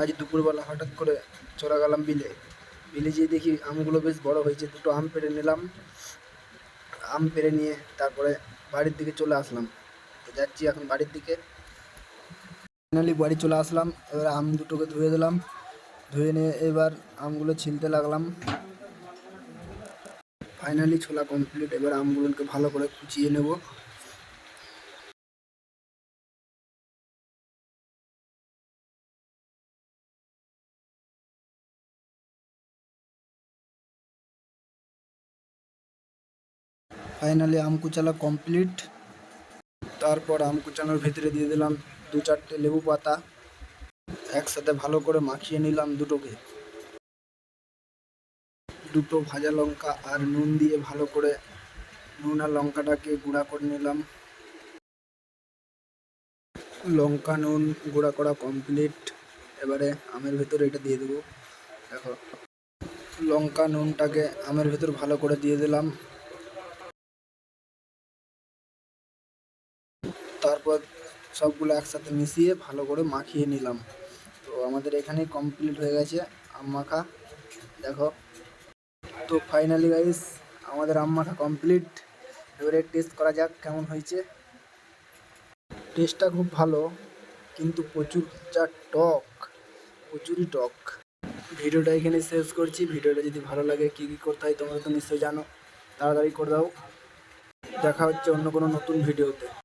আজ দুপুরবেলা হঠাৎ করে চলে গেলাম বিলে। বিলে যেয়ে দেখি আমগুলো বেশ বড় হয়েছে, দুটো আম পেড়ে নিলাম। আম পেড়ে নিয়ে তারপরে বাড়ির দিকে চলে আসলাম। তো যাচ্ছি এখন বাড়ির দিকে। ফাইনালি বাড়ি চলে আসলাম, এবার আম দুটোকে ধুয়ে দিলাম। ধুয়ে নিয়ে এবার আমগুলো ছিলতে লাগলাম। ফাইনালি ছোলা কমপ্লিট এবার আমগুলোকে ভালো করে কুচিয়ে নেব। ফাইনালি আম কুচালা কমপ্লিট তারপর আম কুচানোর ভিতরে দিয়ে দিলাম দু চারটে লেবু পাতা। একসাথে ভালো করে মাখিয়ে নিলাম দুটোকে। দুটো ভাজা লঙ্কা আর নুন দিয়ে ভালো করে নুন আর লঙ্কাটাকে গুঁড়া করে নিলাম। লঙ্কা, নুন গুঁড়া করা কমপ্লিট এবারে আমের ভেতরে এটা দিয়ে দেবো। দেখো। লঙ্কা, নুনটাকে আমের ভেতর ভালো করে দিয়ে দিলাম। তারপর সবগুলো একসাথে মিশিয়ে ভালো করে মাখিয়ে নিলাম। তো আমাদের এখানেই কমপ্লিট হয়ে গেছে আম মাখা দেখো। তো ফাইনালি গাইস আমাদের আম মাখা কমপ্লিট এবারে টেস্ট করা যাক কেমন হয়েছে। টেস্টটা খুব ভালো, কিন্তু প্রচুর যা টক, প্রচুরই টক। ভিডিওটা এখানে শেষ করছি। ভিডিওটা যদি ভালো লাগে কী কী করতে হয় তোমরা তো নিশ্চয়ই জানো। তাড়াতাড়ি করে দাও। দেখা হচ্ছে অন্য কোনো নতুন ভিডিওতে।